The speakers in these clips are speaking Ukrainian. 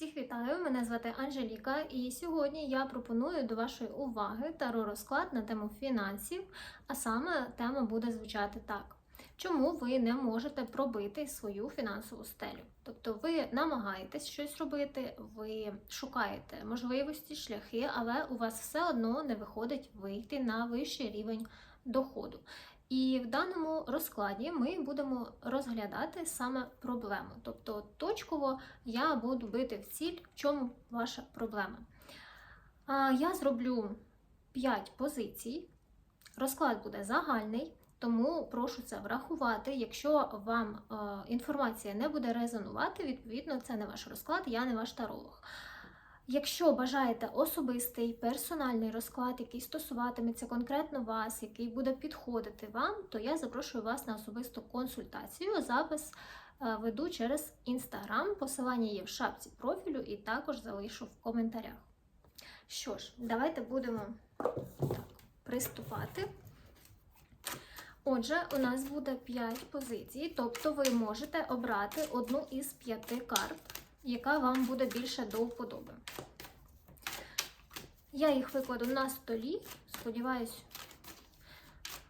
Всіх вітаю! Мене звати Анжеліка, і сьогодні я пропоную до вашої уваги таро розклад на тему фінансів, а саме тема буде звучати так: чому ви не можете пробити свою фінансову стелю? Тобто ви намагаєтесь щось робити, ви шукаєте можливості, шляхи, але у вас все одно не виходить вийти на вищий рівень доходу. І в даному розкладі ми будемо розглядати саме проблему. Тобто точково я буду бити в ціль, в чому ваша проблема. Я зроблю 5 позицій. Розклад буде загальний, тому прошу це врахувати. Якщо вам е, інформація не буде резонувати, відповідно, це не ваш розклад, я не ваш таролог. Якщо бажаєте особистий персональний розклад, який стосуватиметься конкретно вас, який буде підходити вам, то я запрошую вас на особисту консультацію. Запис е, веду через інстаграм. Посилання є в шапці профілю і також залишу в коментарях. Що ж, давайте будемо так, приступати. Отже, у нас буде 5 позицій, тобто ви можете обрати одну із п'яти карт яка вам буде більше до вподоби. Я їх викладу на столі, сподіваюсь,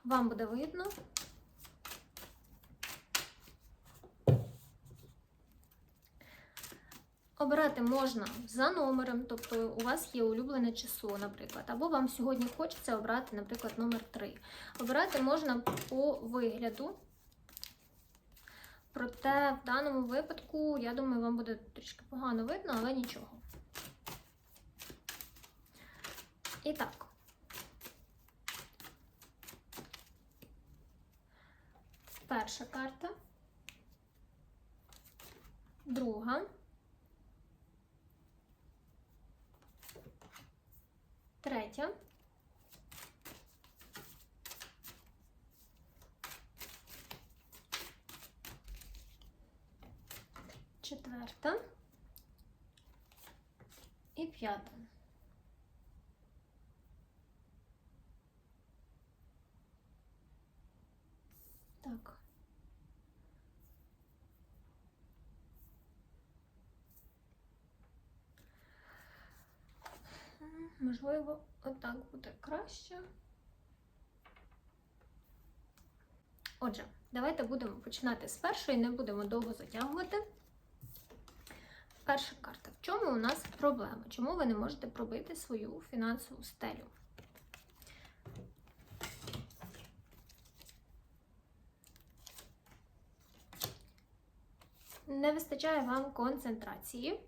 вам буде видно. Обирати можна за номером, тобто у вас є улюблене число, наприклад, або вам сьогодні хочеться обрати, наприклад, номер 3. Обирати можна по вигляду. Проте в даному випадку, я думаю, вам буде трішки погано видно, але нічого. І так. Перша карта. Друга. Третя. Четверта і п'ята. Так. Можливо, отак буде краще. Отже, давайте будемо починати з першої, не будемо довго затягувати. Перша карта. В чому у нас проблема? Чому ви не можете пробити свою фінансову стелю? Не вистачає вам концентрації.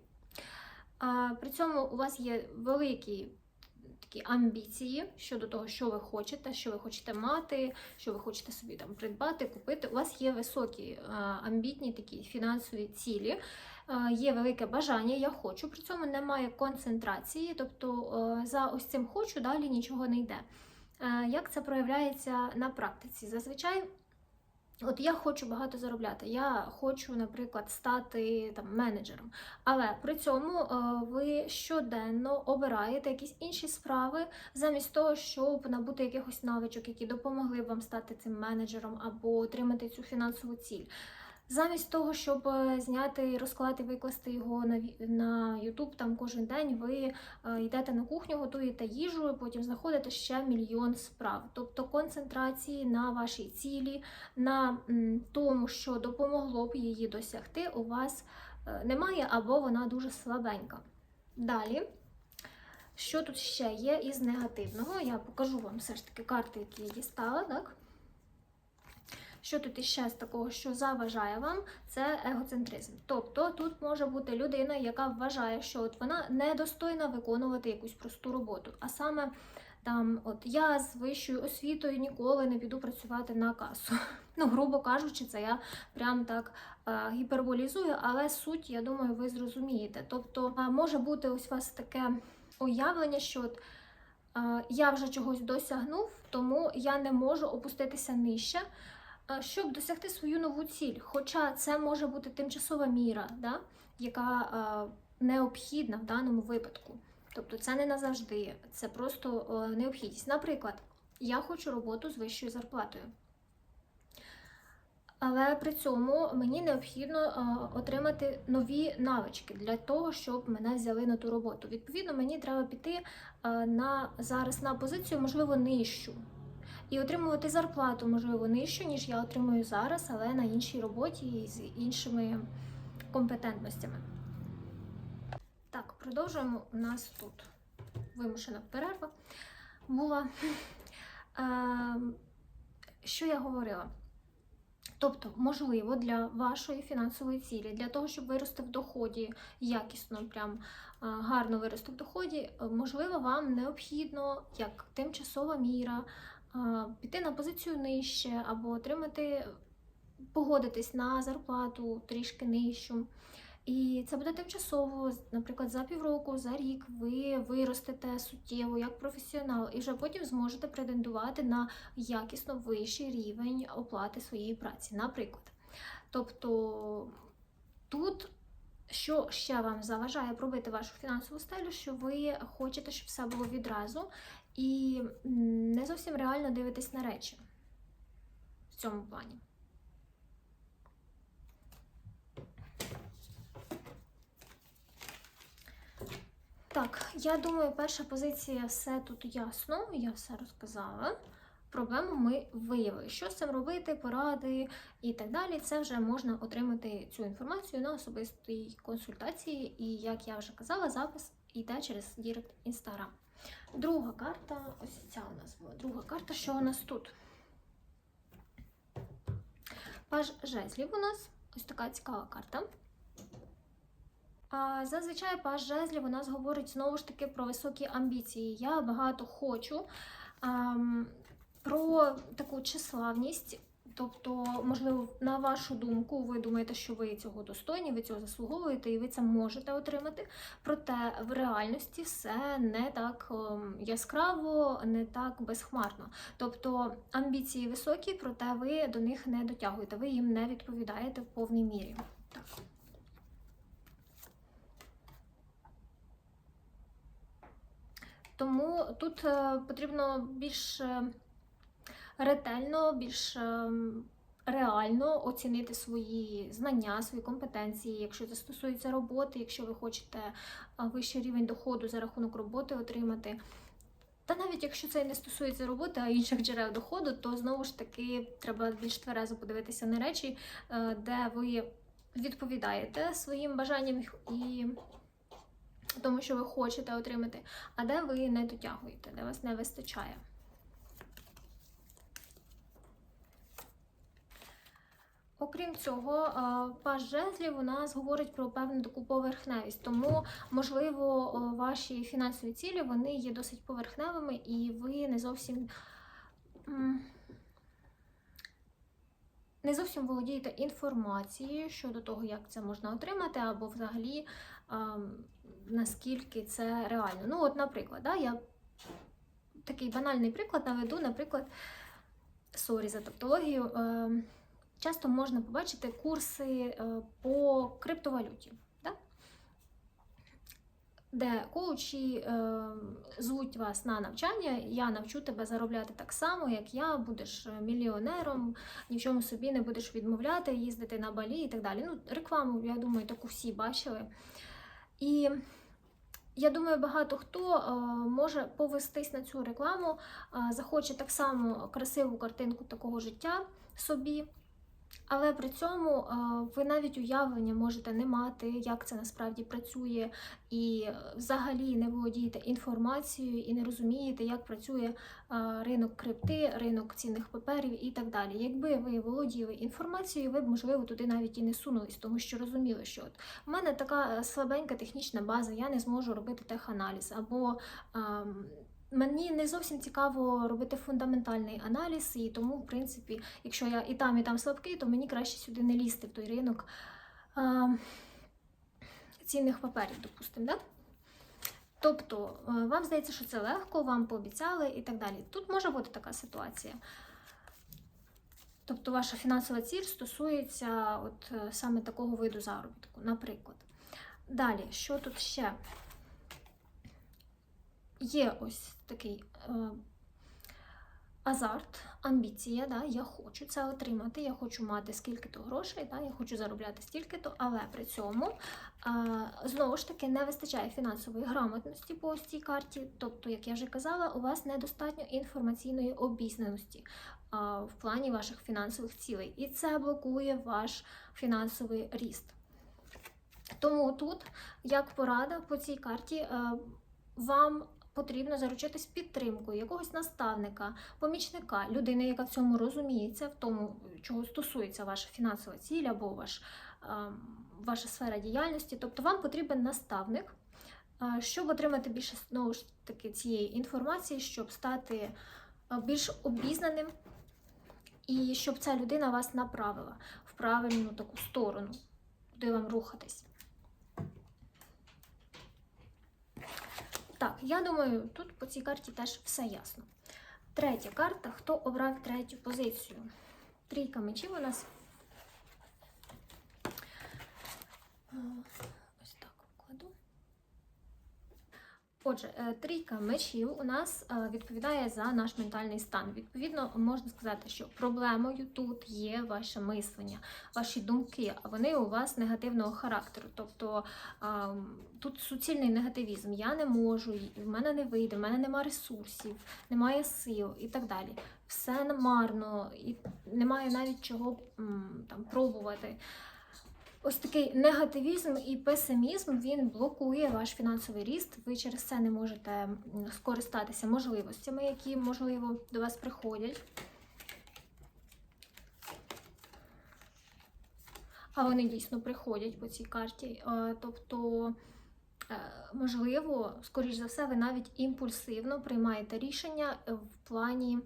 При цьому у вас є великі такі амбіції щодо того, що ви хочете, що ви хочете мати, що ви хочете собі там придбати, купити. У вас є високі амбітні такі фінансові цілі. Е, є велике бажання, я хочу, при цьому немає концентрації, тобто е, за ось цим хочу далі нічого не йде. Е, як це проявляється на практиці? Зазвичай. От я хочу багато заробляти, я хочу, наприклад, стати там менеджером. Але при цьому ви щоденно обираєте якісь інші справи, замість того, щоб набути якихось навичок, які допомогли б вам стати цим менеджером або отримати цю фінансову ціль. Замість того, щоб е, зняти розклад і викласти його на YouTube там кожен день, ви е, йдете на кухню, готуєте їжу, потім знаходите ще мільйон справ. Тобто концентрації на вашій цілі, на тому, що допомогло б її досягти, у вас е, немає або вона дуже слабенька. Далі. Що тут ще є із негативного? Я покажу вам все ж таки карти, які я дістала. так? Що тут іще з такого, що заважає вам, це егоцентризм. Тобто тут може бути людина, яка вважає, що от вона недостойна виконувати якусь просту роботу. А саме там, от я з вищою освітою ніколи не піду працювати на касу. Ну, грубо кажучи, це я прям так е, гіперболізую, але суть, я думаю, ви зрозумієте. Тобто, е, може бути ось у вас таке уявлення, що от, е, я вже чогось досягнув, тому я не можу опуститися нижче щоб досягти свою нову ціль. Хоча це може бути тимчасова міра, да, яка необхідна в даному випадку. Тобто це не назавжди, це просто необхідність. Наприклад, я хочу роботу з вищою зарплатою. Але при цьому мені необхідно е, отримати нові навички для того, щоб мене взяли на ту роботу. Відповідно, мені треба піти е, на зараз на позицію, можливо, нижчу. І отримувати зарплату, можливо, нижчу, ніж я отримую зараз, але на іншій роботі і з іншими компетентностями. Так, продовжуємо. У нас тут вимушена перерва була. Е, Що я говорила? Тобто, можливо, для вашої фінансової цілі, для того, щоб вирости в доході якісно, прям гарно вирости в доході, е, можливо, вам необхідно як тимчасова міра піти на позицію нижче або отримати, погодитись на зарплату трішки нижчу. І це буде тимчасово, наприклад, за півроку, за рік ви виростете суттєво як професіонал, і вже потім зможете претендувати на якісно вищий рівень оплати своєї праці, наприклад. Тобто тут, що ще вам заважає пробити вашу фінансову стелю, що ви хочете, щоб все було відразу, і не зовсім реально дивитесь на речі в цьому плані. Так, я думаю, перша позиція все тут ясно, я все розказала. Проблему ми виявили. Що з цим робити, поради і так далі. Це вже можна отримати цю інформацію на особистій консультації. І, як я вже казала, запис йде через Дірект Інстаграм. Друга карта, ось ця у нас була. Друга карта, що у нас тут? Паж жезлів у нас ось така цікава карта. Зазвичай паж жезлів у нас говорить знову ж таки про високі амбіції. Я багато хочу. Про таку числавність. Тобто, можливо, на вашу думку, ви думаєте, що ви цього достойні, ви цього заслуговуєте і ви це можете отримати. Проте в реальності все не так ем, яскраво, не так безхмарно. Тобто амбіції високі, проте ви до них не дотягуєте, ви їм не відповідаєте в повній мірі. Так. Тому тут е, потрібно більш е, ретельно, більш е, реально оцінити свої знання, свої компетенції, якщо це стосується роботи, якщо ви хочете е, вищий рівень доходу за рахунок роботи отримати. Та навіть якщо це не стосується роботи, а інших джерел доходу, то знову ж таки треба більш тверезо подивитися на речі, е, де ви відповідаєте своїм бажанням і тому, що ви хочете отримати, а де ви не дотягуєте, де вас не вистачає. Окрім цього, е, паж жезлів у нас говорить про певну таку поверхневість, тому, можливо, е, ваші фінансові цілі вони є досить поверхневими, і ви не зовсім не зовсім володієте інформацією щодо того, як це можна отримати, або взагалі ем, наскільки це реально. Ну, от, наприклад, да, я такий банальний приклад наведу, наприклад, сорі за тавтологію. Часто можна побачити курси е, по криптовалюті, да? де коучі е, звуть вас на навчання, я навчу тебе заробляти так само, як я, будеш мільйонером, ні в чому собі не будеш відмовляти, їздити на балі і так далі. Ну, Рекламу, я думаю, таку всі бачили. І я думаю, багато хто е, може повестись на цю рекламу, е, захоче так само красиву картинку такого життя собі. Але при цьому е, ви навіть уявлення можете не мати, як це насправді працює, і е, взагалі не володієте інформацією і не розумієте, як працює е, ринок крипти, ринок цінних паперів і так далі. Якби ви володіли інформацією, ви б, можливо, туди навіть і не сунулись, тому що розуміли, що от в мене така слабенька технічна база, я не зможу робити теханаліз, або ем, Мені не зовсім цікаво робити фундаментальний аналіз, і тому, в принципі, якщо я і там, і там слабкий, то мені краще сюди не лізти в той ринок а, цінних паперів, допустимо. Да? Тобто, е, вам здається, що це легко, вам пообіцяли і так далі. Тут може бути така ситуація. Тобто, ваша фінансова ціль стосується от е, саме такого виду заробітку, наприклад. Далі, що тут ще? Є ось такий е, азарт, амбіція, да, я хочу це отримати, я хочу мати скільки-то грошей, да, я хочу заробляти стільки-то, але при цьому а, знову ж таки не вистачає фінансової грамотності по цій карті. Тобто, як я вже казала, у вас недостатньо інформаційної обізнаності а, в плані ваших фінансових цілей, і це блокує ваш фінансовий ріст. Тому тут, як порада по цій карті, е, вам потрібно заручитись підтримкою якогось наставника, помічника, людини, яка в цьому розуміється, в тому, чого стосується ваша фінансова ціль або ваш, е, ваша сфера діяльності. Тобто вам потрібен наставник, е, щоб отримати більше знову ж таки цієї інформації, щоб стати е, більш обізнаним, і щоб ця людина вас направила в правильну таку сторону, куди вам рухатись. Так, я думаю, тут по цій карті теж все ясно. Третя карта. Хто обрав третю позицію? Трійка мечів у нас. Е, Ось так вкладу. Отже, е, трійка мечів у нас е, відповідає за наш ментальний стан. Відповідно, можна сказати, що проблемою тут є ваше мислення, ваші думки, а вони у вас негативного характеру. Тобто тут суцільний негативізм. Я не можу, в мене не вийде, в мене немає ресурсів, немає сил і так далі. Все марно, і немає навіть чого там пробувати. Ось такий негативізм і песимізм він блокує ваш фінансовий ріст. Ви через це не можете скористатися можливостями, які можливо до вас приходять. А вони дійсно приходять по цій карті. Е, Тобто, е, можливо, скоріш за все, ви навіть імпульсивно приймаєте рішення в плані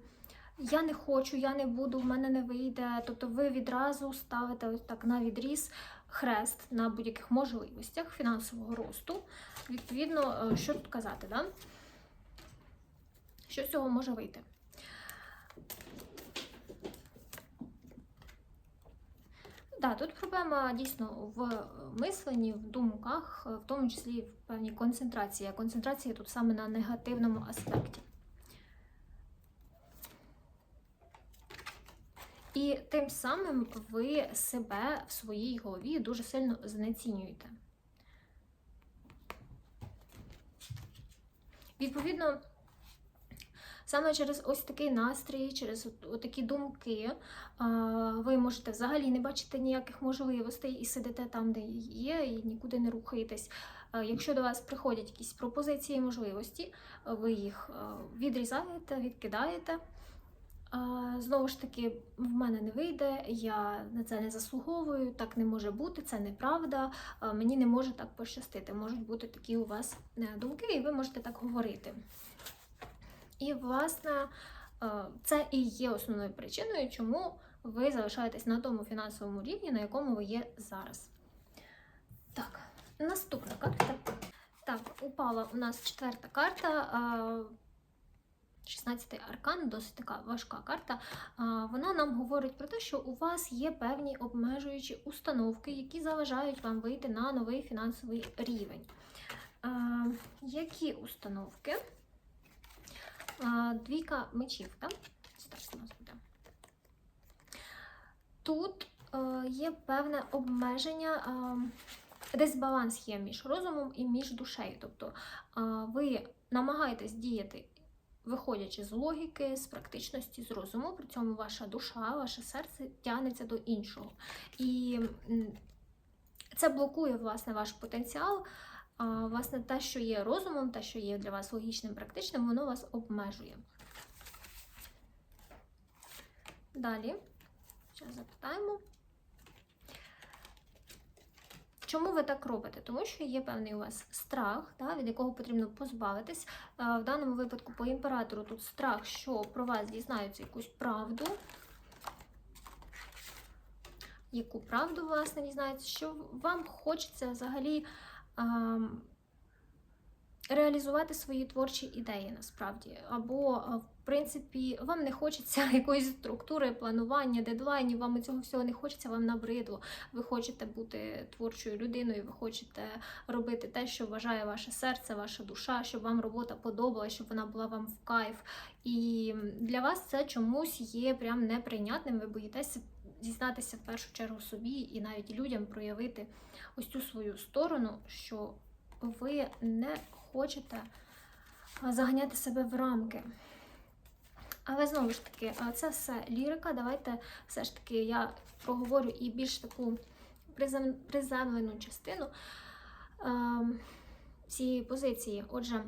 я не хочу, я не буду, в мене не вийде. Тобто ви відразу ставите ось так на відріз хрест на будь-яких можливостях фінансового росту. Відповідно, е, що тут казати, да? що з цього може вийти? Да, тут проблема дійсно в мисленні, в думках, в тому числі в певній концентрації. Концентрація тут саме на негативному аспекті. І тим самим ви себе в своїй голові дуже сильно знецінюєте. Відповідно, саме через ось такий настрій, через такі думки, ви можете взагалі не бачити ніяких можливостей і сидите там, де є, і нікуди не рухаєтесь. Якщо до вас приходять якісь пропозиції, можливості, ви їх відрізаєте, відкидаєте. Знову ж таки, в мене не вийде, я на це не заслуговую, так не може бути, це неправда, мені не може так пощастити. Можуть бути такі у вас е, думки, і ви можете так говорити. І, власне, е, це і є основною причиною, чому ви залишаєтесь на тому фінансовому рівні, на якому ви є зараз. Так, наступна карта. Так, упала у нас четверта карта. А, 16-й аркан, досить така важка карта. Вона нам говорить про те, що у вас є певні обмежуючі установки, які заважають вам вийти на новий фінансовий рівень. Які установки? Двійка мечів, так? У нас буде. Тут е, є певне обмеження. Дисбаланс є між розумом і між душею. Тобто ви намагаєтесь діяти виходячи з логіки, з практичності, з розуму, при цьому ваша душа, ваше серце тягнеться до іншого. І це блокує власне ваш потенціал. А, власне, те, що є розумом, те, що є для вас логічним, практичним, воно вас обмежує. Далі, зараз запитаємо. Чому ви так робите? Тому що є певний у вас страх, да, від якого потрібно позбавитись. Е, В даному випадку по імператору тут страх, що про вас дізнаються якусь правду. Яку правду, власне, дізнаються, що вам хочеться взагалі ем, реалізувати свої творчі ідеї насправді. Або, в принципі, вам не хочеться якоїсь структури, планування, дедлайнів, вам цього всього не хочеться, вам набридло. Ви хочете бути творчою людиною, ви хочете робити те, що вважає ваше серце, ваша душа, щоб вам робота подобалася, щоб вона була вам в кайф. І для вас це чомусь є прям неприйнятним. Ви боїтеся дізнатися в першу чергу собі і навіть людям проявити ось цю свою сторону, що ви не хочете заганяти себе в рамки. Але знову ж таки, це все лірика. Давайте все ж таки я проговорю і більш таку приземлену частину цієї позиції. Отже,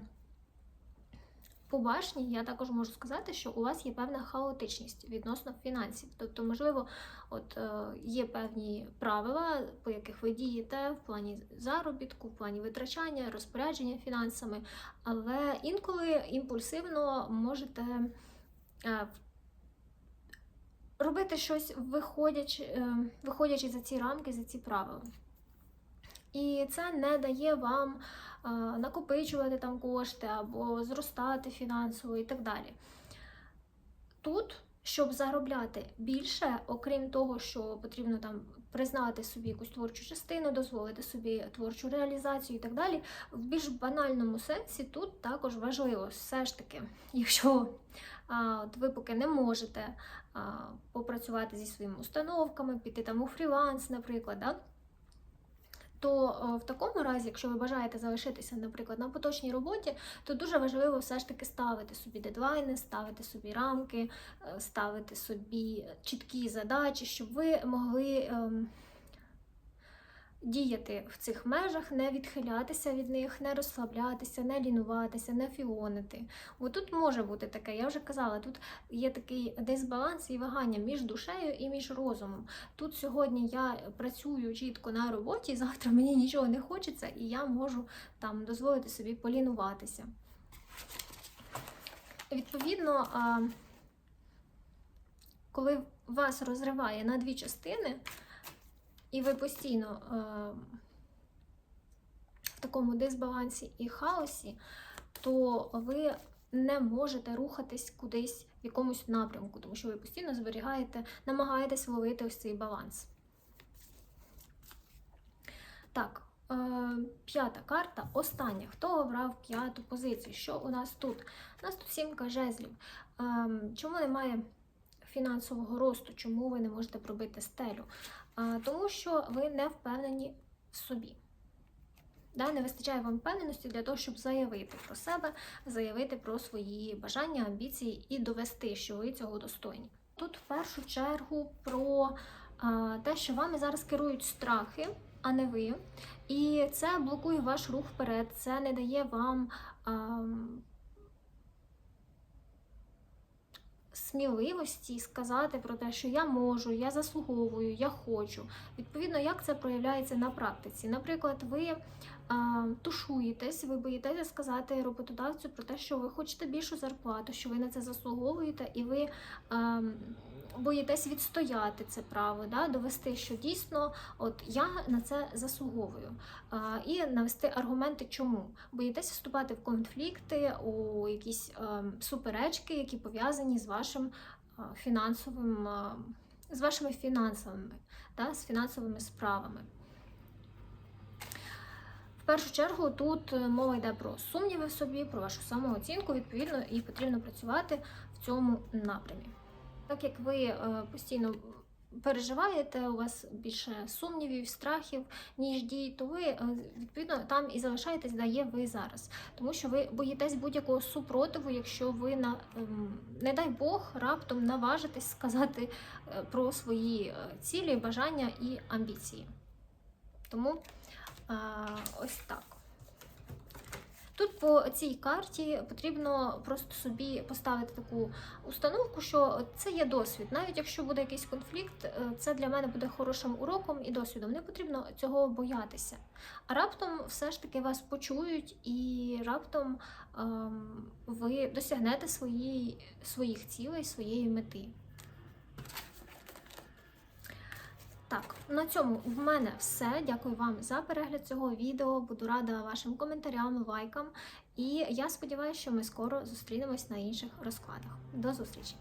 по башні я також можу сказати, що у вас є певна хаотичність відносно фінансів. Тобто, можливо, от е, є певні правила, по яких ви дієте в плані заробітку, в плані витрачання, розпорядження фінансами, але інколи імпульсивно можете е, робити щось, виходячи, е, виходячи за ці рамки, за ці правила. І це не дає вам накопичувати там кошти або зростати фінансово і так далі. Тут, щоб заробляти більше, окрім того, що потрібно там признати собі якусь творчу частину, дозволити собі творчу реалізацію і так далі, в більш банальному сенсі тут також важливо все ж таки, якщо а, от ви поки не можете а, попрацювати зі своїми установками, піти там у фріланс, наприклад. Да? То е, в такому разі, якщо ви бажаєте залишитися, наприклад, на поточній роботі, то дуже важливо все ж таки ставити собі дедлайни, ставити собі рамки, е, ставити собі чіткі задачі, щоб ви могли ем, діяти в цих межах, не відхилятися від них, не розслаблятися, не лінуватися, не фіонити. Бо тут може бути таке, я вже казала, тут є такий дисбаланс і вагання між душею і між розумом. Тут сьогодні я працюю чітко на роботі, завтра мені нічого не хочеться, і я можу там дозволити собі полінуватися. Відповідно, коли вас розриває на дві частини, і ви постійно е, в такому дисбалансі і хаосі, то ви не можете рухатись кудись в якомусь напрямку, тому що ви постійно зберігаєте, намагаєтесь ловити ось цей баланс. Так, е, п'ята карта, остання. Хто обрав п'яту позицію? Що у нас тут? У нас тут сімка жезлів. Е, чому немає фінансового росту? Чому ви не можете пробити стелю? Тому що ви не впевнені в собі. Да, не вистачає вам впевненості для того, щоб заявити про себе, заявити про свої бажання, амбіції і довести, що ви цього достойні. Тут в першу чергу про а, те, що вами зараз керують страхи, а не ви. І це блокує ваш рух вперед, це не дає вам. А, сміливості сказати про те, що я можу, я заслуговую, я хочу. Відповідно, як це проявляється на практиці. Наприклад, ви а, тушуєтесь, ви боїтеся сказати роботодавцю про те, що ви хочете більшу зарплату, що ви на це заслуговуєте, і ви. А, Боїтесь відстояти це право, да, довести, що дійсно от я на це заслуговую, а, і навести аргументи, чому боїтеся вступати в конфлікти, у якісь а, суперечки, які пов'язані з вашим а, фінансовим, а, з вашими фінансовими, да, з фінансовими справами. В першу чергу тут мова йде про сумніви в собі, про вашу самооцінку, відповідно, і потрібно працювати в цьому напрямі. Так як ви е, постійно переживаєте, у вас більше сумнівів, страхів, ніж дій, то ви е, відповідно там і залишаєтесь, де є ви зараз. Тому що ви боїтесь будь-якого супротиву, якщо ви на ем, не дай Бог раптом наважитесь сказати е, про свої цілі, бажання і амбіції. Тому ось так. Тут по цій карті потрібно просто собі поставити таку установку, що це є досвід. Навіть якщо буде якийсь конфлікт, е, це для мене буде хорошим уроком і досвідом. Не потрібно цього боятися. А раптом все ж таки вас почують, і раптом ем, ви досягнете свої, своїх цілей, своєї мети. Так. На цьому в мене все. Дякую вам за перегляд цього відео. Буду рада вашим коментарям, лайкам. І я сподіваюся, що ми скоро зустрінемось на інших розкладах. До зустрічі!